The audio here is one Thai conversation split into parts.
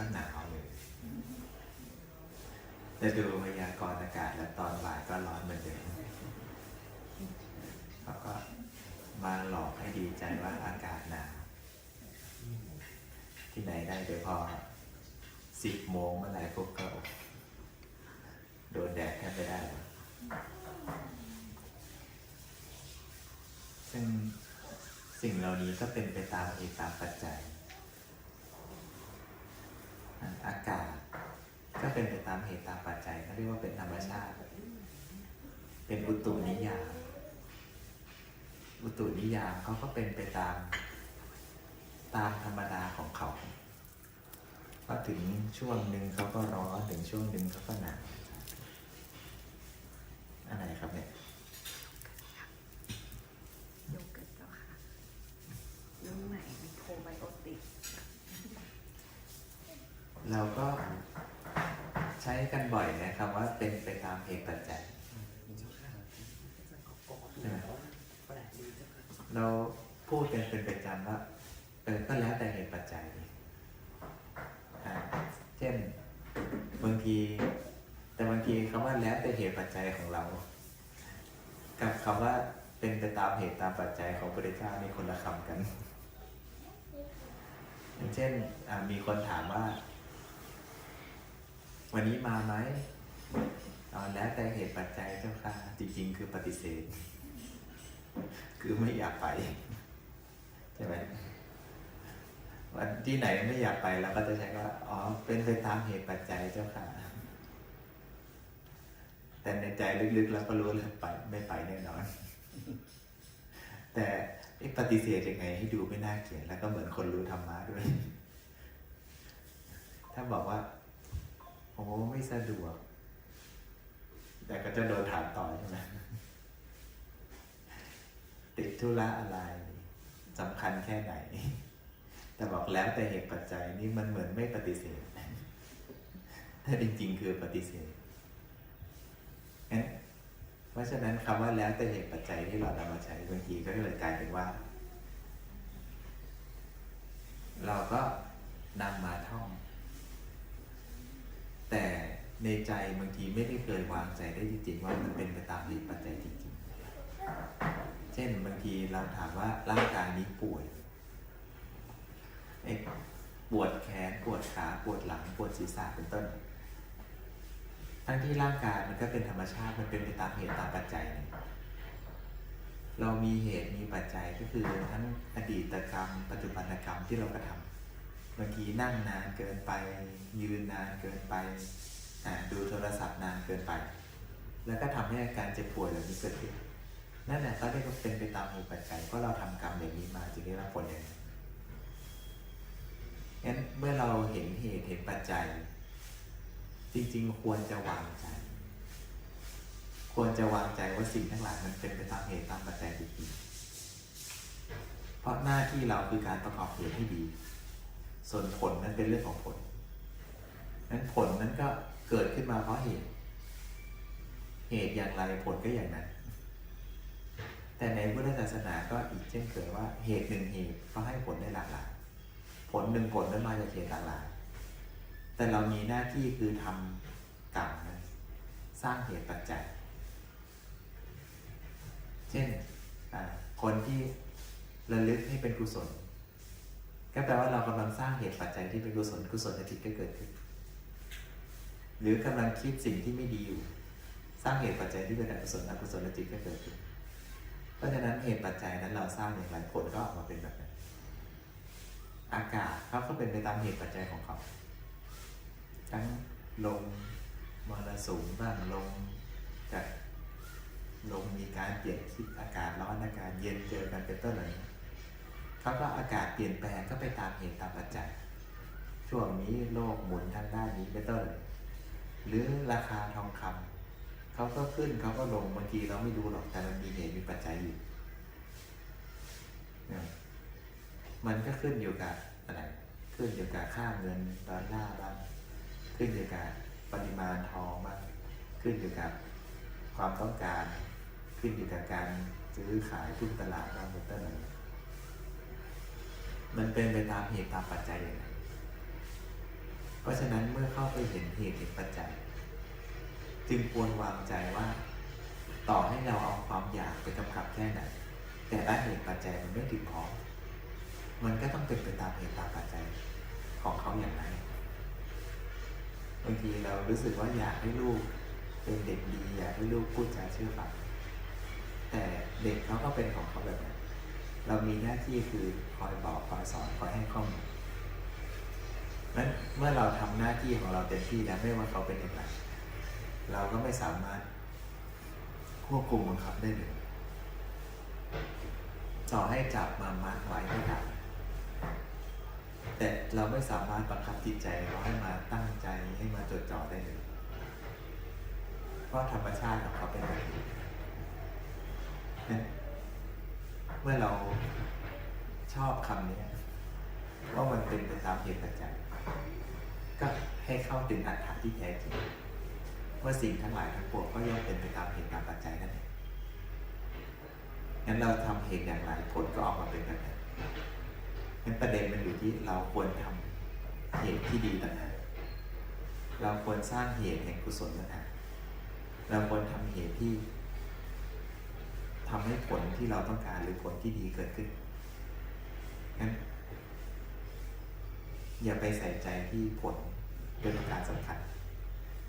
ก็หนาวเลยแต่ดูพยากรณ์อากาศแล้วตอนบ่ายก็ร้อนเหมือนเดิมเขาก็มาหลอกให้ดีใจว่าอากาศหนาวที่ไหนได้เดี๋ยวพอสิบโมงเมื่อไหร่พวกก็โดนแดดแทบไม่ได้ ซึ่งสิ่งเหล่านี้ก็เป็นไปตามเหตุตามปัจจัย อากาศ ก็เป็นไปตามเหตุตามปัจจัยเขาเรียกว่าเป็นธรรมชาติ เป็นอุตุนิยามอุตุนิยามเขาก็เป็นไปตามตามธรรมดาของเขาพอถึงช่วงหนึ่งเขาก็ร้อนถึงช่วงหนึ่งเขาก็หนาวอะไรครับเนี่ย โยเกิร์ตเจ้าค่ะรุ่นใหม่มีโปรไบโอติก เราก็ใช้กันบ่อยนะครับว่าเป็นไปตามเหตุปัจจัย ใช่ไหม เราพูดกันเป็นประจำว่าเออก็แล้วแต่เหตุปัจจัยเช่นบางที แต่บางทีคำว่าแล้วแต่เหตุปัจจัยของเรา กับคำว่าเป็นไปตามเหตุตามปัจจัยของพระพุทธเจ้านี่คนละคำกันเช่นมีคนถามว่า วันนี้มาไหมอ๋อแล้วแต่เหตุปัจจัยเจ้าค่ะ จริง ๆ คือปฏิเสธ คือไม่อยากไปใช่ไหมวันที่ไหนไม่อยากไปเราก็จะใช้ว่าอ๋อเป็นไปตามเหตุปัจจัยเจ้าค่ะ แต่ในใจลึกๆเราก็รู้เลยไปไม่ไปแน่นอน แต่ปฏิเสธยังไงให้ดูไม่น่าเกลียดแล้วก็เหมือนคนรู้ธรรมะด้วย ถ้าบอกว่าโอ้ไม่สะดวก แต่ก็จะโดนถามต่อใช่ไหม ติดธุระอะไรสำคัญแค่ไหน แต่บอกแล้วแต่เหตุปัจจัยนี่มันเหมือนไม่ปฏิเสธถ้าจริงๆคือปฏิเสธงั้นเพราะฉะนั้นคำว่าแล้วแต่เหตุปัจจัยที่เรานำมาใช้บางทีก็เลยกลายเป็นว่า เราก็นำมาท่อง แต่ในใจบางทีไม่ได้เคยวางใจได้จริงๆ ว่ามันเป็นไปตามเหตุปัจจัยจริงๆ เช่นบางทีเราถามว่าร่างกายนี้ป่วยเอ๊ะปวดแขนปวดขาปวดหลังปวดศีรษะเป็นต้น ทั้งที่ร่างกายมันก็เป็นธรรมชาติมันเป็นไปตามเหตุตามปัจจัยนี่เรามีเหตุมีปัจจัยก็คือทั้งอดีตกรรม ปัจจุบันกรรมที่เรากระทำบางทีนั่งนานเกินไป ยืนนานเกินไปดูโทรศัพท์นานเกินไป แล้วก็ทำให้อาการเจ็บป่วยเหล่านี้เกิดขึ้น นั่นแหละก็เรียกว่าเป็นไปตามเหตุปัจจัยเพราะเราทำกรรมอย่างนี้มาจึงได้รับผลอย่างนี้งั้นเมื่อเราเห็นเหตุเห็นปัจจัย จริงๆ ควรจะวางใจ ควรจะวางใจว่าสิ่งทั้งหลายมันเป็นไปตามเหตุตามปัจจัยจริงๆเพราะหน้าที่เราคือการประกอบเหตุให้ดี ส่วนผลนั้นเป็นเรื่องของผลนั้นผลนั้นก็เกิดขึ้นมาเพราะเหตุ เหตุอย่างไรผลก็อย่างนั้น แต่ในพุทธศาสนาก็อีกเช่นเคยว่าเหตุหนึ่งเหตุก็ให้ผลได้หลากหลาย ผลหนึ่งผลนั้นมาจากเหตุหลากหลาย แต่เรามีหน้าที่คือทำกรรมนั้นสร้างเหตุปัจจัย เช่นอ่าคนที่ระลึกให้เป็นกุศล ก็แปลว่าเรากำลังสร้างเหตุปัจจัยที่เป็นกุศลกุศลจิตก็เกิดขึ้น หรือกำลังคิดสิ่งที่ไม่ดีอยู่ สร้างเหตุปัจจัยที่เป็นอกุศลอกุศลจิตก็เกิดขึ้น เพราะฉะนั้นเหตุปัจจัยนั้นเราสร้างอย่างไรผลก็ออกมาเป็นแบบนั้น อากาศเขาก็เป็นไปตามเหตุปัจจัยของเขา ทั้งลมมรสุมบ้างลมจากลมมีการเปลี่ยนทิศอากาศร้อนอากาศเย็นเจอกันเป็นต้นอะไรเขาก็อากาศเปลี่ยนแปลงก็ไปตามเหตุตามปัจจัย ช่วงนี้โลกหมุนทางด้านนี้เป็นต้น หรือราคาทองคำ เขาก็ขึ้นเขาก็ลงบางทีเราไม่รู้หรอกแต่มันมีเหตุมีปัจจัยอยู่มันก็ขึ้นอยู่กับอะไรขึ้นอยู่กับค่าเงินดอลลาร์บ้างขึ้นอยู่กับปริมาณทองบ้างขึ้นอยู่กับความต้องการ ขึ้นอยู่กับการซื้อขายทุนตลาดบ้างเป็นต้นอะไรมันเป็นไปตามเหตุตามปัจจัยอย่างไรเพราะฉะนั้นเมื่อเข้าไปเห็นเหตุเห็นปัจจัย จึงควรวางใจว่า ต่อให้เราเอาความอยากไปกำกับแค่ไหน แต่ละเหตุปัจจัยมันไม่ถึงพอมมันก็ต้องเป็นไปตามเหตุตามปัจจัยของเขาอย่างไรบางทีเรารู้สึกว่าอยากให้ลูกเป็นเด็กดีอยากให้ลูกพูดจาเชื่อฟังแต่เด็กเขาก็เป็นของเขาแบบนั้นเรามีหน้าที่คือคอยบอกคอยสอนคอยให้ข้อมูลนั้นเมื่อเราทำหน้าที่ของเราเต็มที่แล้วไม่ว่าเขาเป็นอย่างไร เราก็ไม่สามารถควบคุมบังคับได้เลย ต่อให้จับมามัดไว้ก็ตามแต่เราไม่สามารถบังคับจิตใจเราให้มาตั้งใจให้มาจดจ่อได้เลย เพราะธรรมชาติของเขาเป็นแบบนี้เมื่อเราชอบคำนี้ว่ามันเป็นไปตามเหตุปัจจัยก็ให้เข้าถึงอัตถะที่แท้จริง ว่าสิ่งทั้งหลายทั้งปวงก็ย่อมเป็นไปตามเหตุตามปัจจัยนั่นเองงั้นเราทำเหตุอย่างไรผลก็ออกมาเป็นแบบนั้นงั้นประเด็นมันอยู่ที่เราควรทำเหตุที่ดีต่างหากเราควรสร้างเหตุแห่งกุศลต่างหากเราควรทำเหตุที่ทำให้ผลที่เราต้องการหรือผลที่ดีเกิดขึ้นงั้นอย่าไปใส่ใจที่ผลเป็นการสำคัญ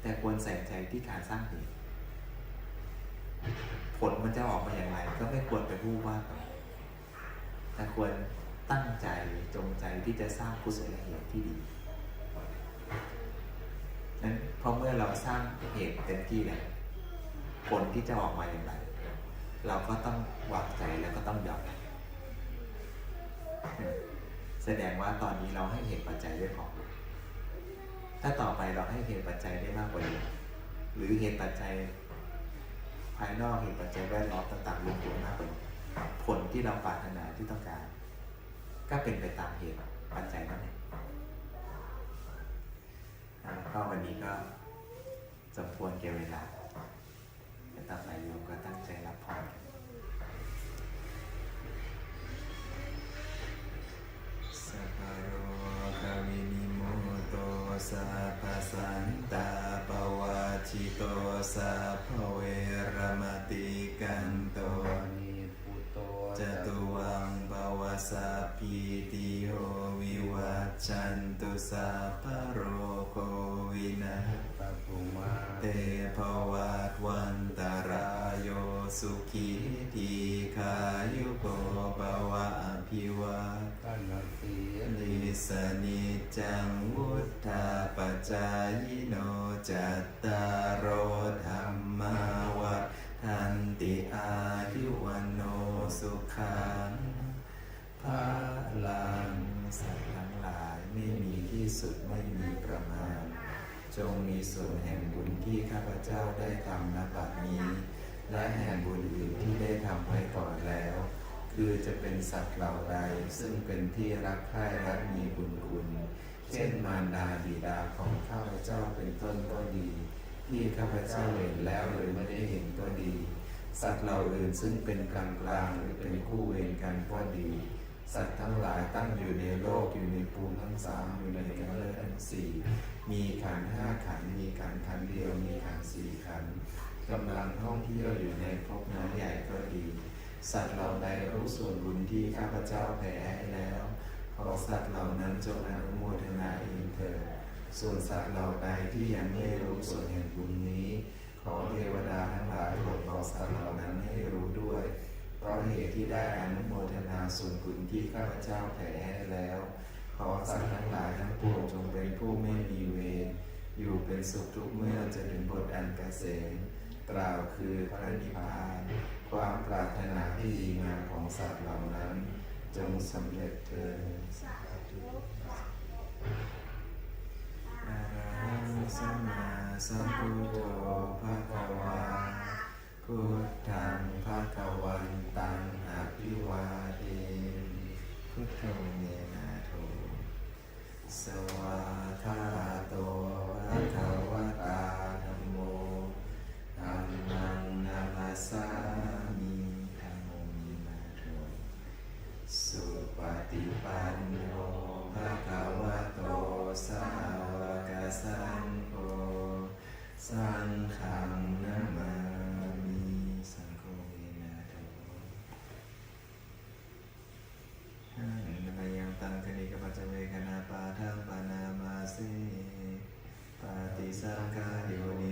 แต่ควรใส่ใจที่การสร้างเหตุผลมันจะออกมาอย่างไร ก็ไม่ควรไปพูดว่าแต่ควรตั้งใจจงใจที่จะสร้างกุศลเหตุที่ดีนั้นพอเมื่อเราสร้างเหตุเต็มที่แล้วผลที่จะออกมาอย่างไร เราก็ต้องวางใจแล้วก็ต้องยอมแสดงว่าตอนนี้เราให้เหตุปัจจัยด้พอง ถ้าต่อไปเราให้เหตุปัจจัยได้มากกว่านี้ หรือเหตุปัจจัยภายนอกเหตุปัจจัยแวดล้อมต่างๆรวมตัวมากกว่านี้ผลที่เราปรารถนาที่ต้องการ ก็เป็นไปตามเหตุปัจจัยนั่นเองก็วันนี้ก็สมควรเกี่ยวเวลาแต่ต่อไปโยมก็ตั้งใจรับพรสัพพโรคาวินิโมโต สัพสันตาปวัชิโตสัพเวรมติกันโตนิพุตโตจตุวังปวสัพพิติโยวิวัจจันตุสัพพะโรโควินาศปปุมาเตภวัตวันตารายโยสุขีทีขายุโกภวะอภิวาตั นสีลิสนิจจังวุฒาปจายโนจัตตารโอธรรมาวัทันติอายุวันโนสุขังภาลังสัตว์ทั้งหลายไม่มีที่สุดไม่มีประมาณ จงมีส่วนแห่งบุญที่ข้าพเจ้าได้ทำณบัดนี้ และแห่งบุญอื่นที่ได้ทำไว้ก่อนแล้ว คือจะเป็นสัตว์เหล่าใดซึ่งเป็นที่รักใคร่และมีบุญคุณ เช่นมารดาบิดาของข้าพเจ้าเป็นต้นก็ดี ที่ข้าพเจ้าเห็นแล้วหรือไม่ได้เห็นก็ดี สัตว์เหล่าอื่นซึ่งเป็นกลางกลางหรือเป็นคู่เวรกันก็ดี สัตว์ทั้งหลายตั้งอยู่ในโลกอยู่ในภูมิทั้งสามอยู่ในกำเนิดทั้งสี่มีขันห้าขันมีขันขันเดียวมีขันสี่ขันกำลังท่องเที่ยวอยู่ในภพน้อยใหญ่ก็ดี สัตว์เหล่าใดรู้ส่วนบุญที่ข้าพเจ้าแผ่ให้แล้ว ขอสัตว์เหล่านั้นจงอนุโมทนาเองเถิดส่วนสัตว์เหล่าใดที่ยังไม่รู้ส่วนแห่งบุญนี้ ขอเทวดาทั้งหลายโปรดบอกสัตว์เหล่านั้นให้รู้ด้วยเพราะเหตุที่ได้อนุโมทนาส่วนบุญที่ข้าพเจ้าแผ่ให้แล้ว ขอสัตว์ทั้งหลายทั้งปวงจงเป็นผู้ไม่มีเวรอยู่เป็นสุขทุกเมื่อจะถึงบทอันเกษมกล่าวคือพระนิพพาน ความปรารถนาที่ดีงามของสัตว์เหล่านั้น จงสำเร็จเถิดอะระหังสัมมาสัมพุทโธภะคะวาพุทธังภะคะวันตังอภิวาเทมพุทโธเมนาโถสว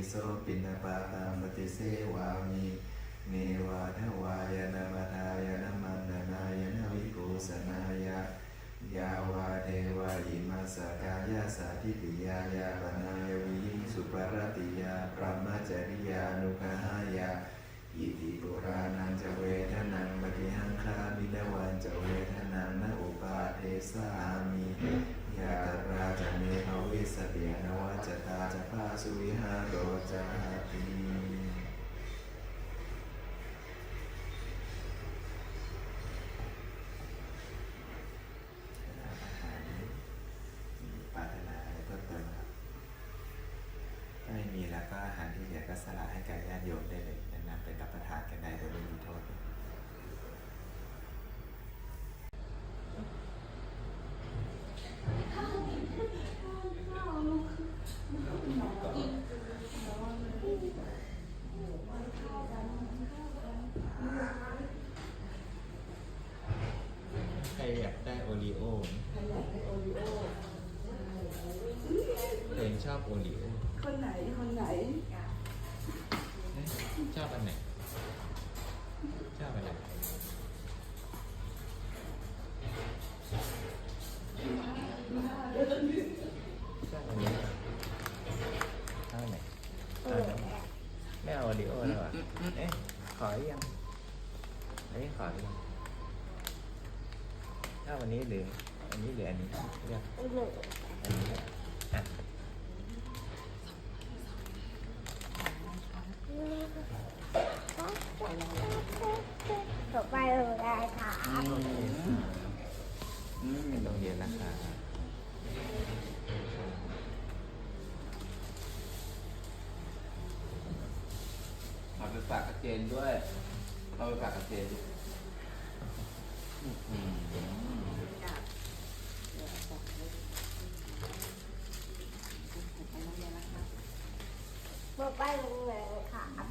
โยนิโสปินปาตังปฏิเสวามิเนวาทวายนามาทายนามันนานายนวิภูสนายะยาวาเทวาอิมาสกายาสาธิปิยายาปนายวิสุปรติยาพระมจริยานุภายาอิติปุรานังจะเวทนังปฏิหังคามินวันจะเวทนังนะอุปาเทสามิ ยาตราจะเมภวิสเปียนวัจตาจะพาสุวิหารโรจาติปรารถนาอะไรเพิ่มเติมครับถ้าไม่มีแล้วก็อาหารที่เหลือก็สละให้กับญาติโยมได้เลยนำไปรับประทานกันได้โดยไม่มีโทษ ใครอยากได้โอ รีโอเห็นชอบโอรีโอคนไหน คนไหน ชอบอันไหน ชอบอันไหนชอบอันนี้ชอบอันไหนเอาไหนไม่เอาโอรีโอแล้วอะเอ๊ะขอหรือยังอันนี้ขอหรือยัง ชอบอันนี้หรืออันนี้หรืออันนี้เลือกอันนี้อะต่อไปเราได้ค่ะไม่ต้องเรียนนะคะเอาไปฝากกับเจนด้วยเอาไปฝากกับเจนด้วยอืม ต่อไปโรงเรียนค่ะ มัน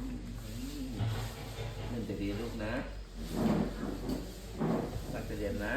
จะ ดีลูกนะตั้งใจเรียนนะ